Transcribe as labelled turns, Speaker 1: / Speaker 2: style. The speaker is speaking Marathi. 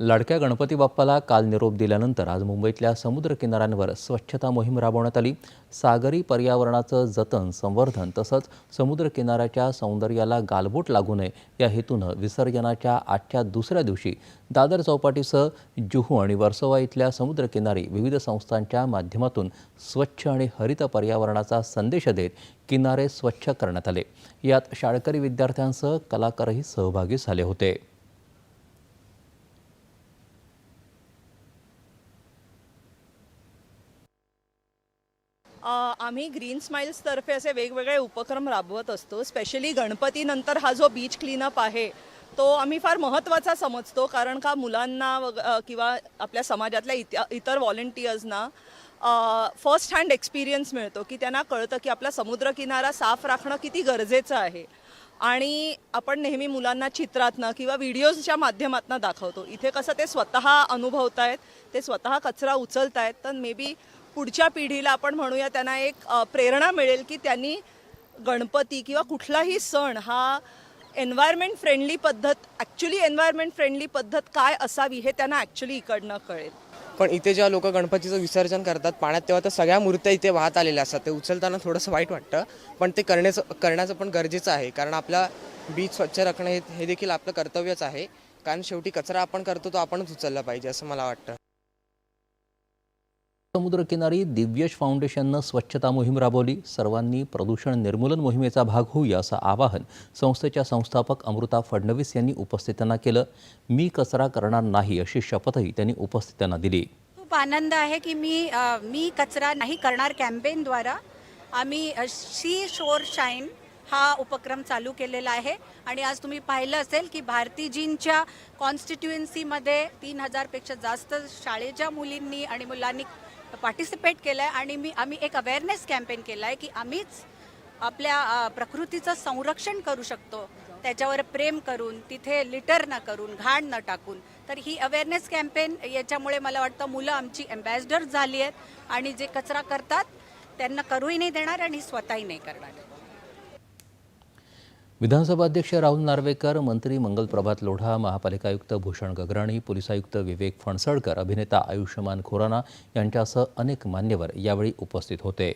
Speaker 1: लाडक्या गणपती बाप्पाला काल निरोप दिल्यानंतर आज मुंबईतल्या समुद्र किनाऱ्यांवर स्वच्छता मोहीम राबवण्यात आली. सागरी पर्यावरणाचं जतन संवर्धन तसंच समुद्र किनाऱ्याच्या सौंदर्याला गालबोट लागू नये या हेतूनं विसर्जनाच्या आजच्या दुसऱ्या दिवशी दादर चौपाटीसह जुहू आणि वर्सोवा इथल्या समुद्रकिनारी विविध संस्थांच्या माध्यमातून स्वच्छ आणि हरित पर्यावरणाचा संदेश देत किनारे स्वच्छ करण्यात आले. यात शाळकरी विद्यार्थ्यांसह कलाकारही सहभागी झाले होते.
Speaker 2: आम्ही ग्रीन स्माइल्सतर्फे असे वेगवेगळे उपक्रम राबवत असतो. स्पेशली गणपतीनंतर हा जो बीच क्लीनअप आहे तो आम्ही फार महत्त्वाचा समजतो. कारण का मुलांना वग किंवा आपल्या समाजातल्या इत इतर व्हॉलेंटियर्सना फर्स्ट हँड एक्सपिरियन्स मिळतो. की त्यांना कळतं की आपला समुद्रकिनारा साफ राखणं किती गरजेचं आहे. आणि आपण नेहमी मुलांना चित्रातनं किंवा व्हिडिओजच्या माध्यमातून दाखवतो. इथे कसं ते स्वतः अनुभवतायत ते स्वतः कचरा उचलतायत तर मे बी पुढच्या पिढीला आपण म्हणूया त्यांना एक प्रेरणा मिळेल की त्यांनी गणपती किंवा कुठलाही सण हा एन्व्हायरमेंट फ्रेंडली पद्धत ॲक्च्युली एन्व्हायरमेंट फ्रेंडली पद्धत काय असावी हे त्यांना ॲक्च्युली इकडनं कळेल.
Speaker 3: पण इथे जेव्हा लोक गणपतीचं विसर्जन करतात पाण्यात तेव्हा तर सगळ्या मूर्त्या इथे वाहत आलेल्या असतात. ते उचलताना थोडंसं वाईट वाटतं पण ते करण्याचं करण्याचं पण गरजेचं आहे. कारण आपला बीच स्वच्छ राखणं हे हे देखील आपलं कर्तव्यच आहे. कारण शेवटी कचरा आपण करतो तो आपणच उचलला पाहिजे असं मला वाटतं.
Speaker 1: समुद्रकिनारी दिव्यश फाउंडेशननं स्वच्छता मोहीम राबवली. सर्वांनी प्रदूषण निर्मूलन मोहिमेचा भाग होऊया असं आवाहन संस्थेच्या संस्थापक अमृता फडणवीस यांनी उपस्थितांना केलं. मी कचरा करणार नाही अशी शपथही त्यांनी उपस्थितांना दिली.
Speaker 4: खूप आनंद आहे की मी मी कचरा नाही करणार कॅम्पेनद्वारा. आम्ही शी सी शोर शाईन हा उपक्रम चालू केलेला आहे. आणि आज तुम्ही पाहिलं असेल की भारतीजींच्या कॉन्स्टिट्युएन्सीमध्ये तीन हजारपेक्षा जास्त शाळेच्या मुलींनी आणि मुलांनी पार्टिसिपेट केलं आहे आणि मी आम्ही एक अवेअरनेस कॅम्पेन केला आहे की आम्हीच आपल्या प्रकृतीचं संरक्षण करू शकतो. त्याच्यावर प्रेम करून तिथे लिटर न करून घाण न टाकून. तर ही अवेअरनेस कॅम्पेन याच्यामुळे मला वाटतं मुलं आमची अँबॅसडर झाली आहेत. आणि जे कचरा करतात त्यांना करूही नाही देणार आणि स्वतःही नाही करणार.
Speaker 1: विधानसभा अध्यक्ष राहुल नार्वेकर मंत्री मंगल प्रभात लोढा महापालिका आयुक्त भूषण गगराणी पोलीस आयुक्त विवेक फणसळकर अभिनेता आयुष्यमान खुराना यांच्यासह अनेक मान्यवर यावेळी उपस्थित होते.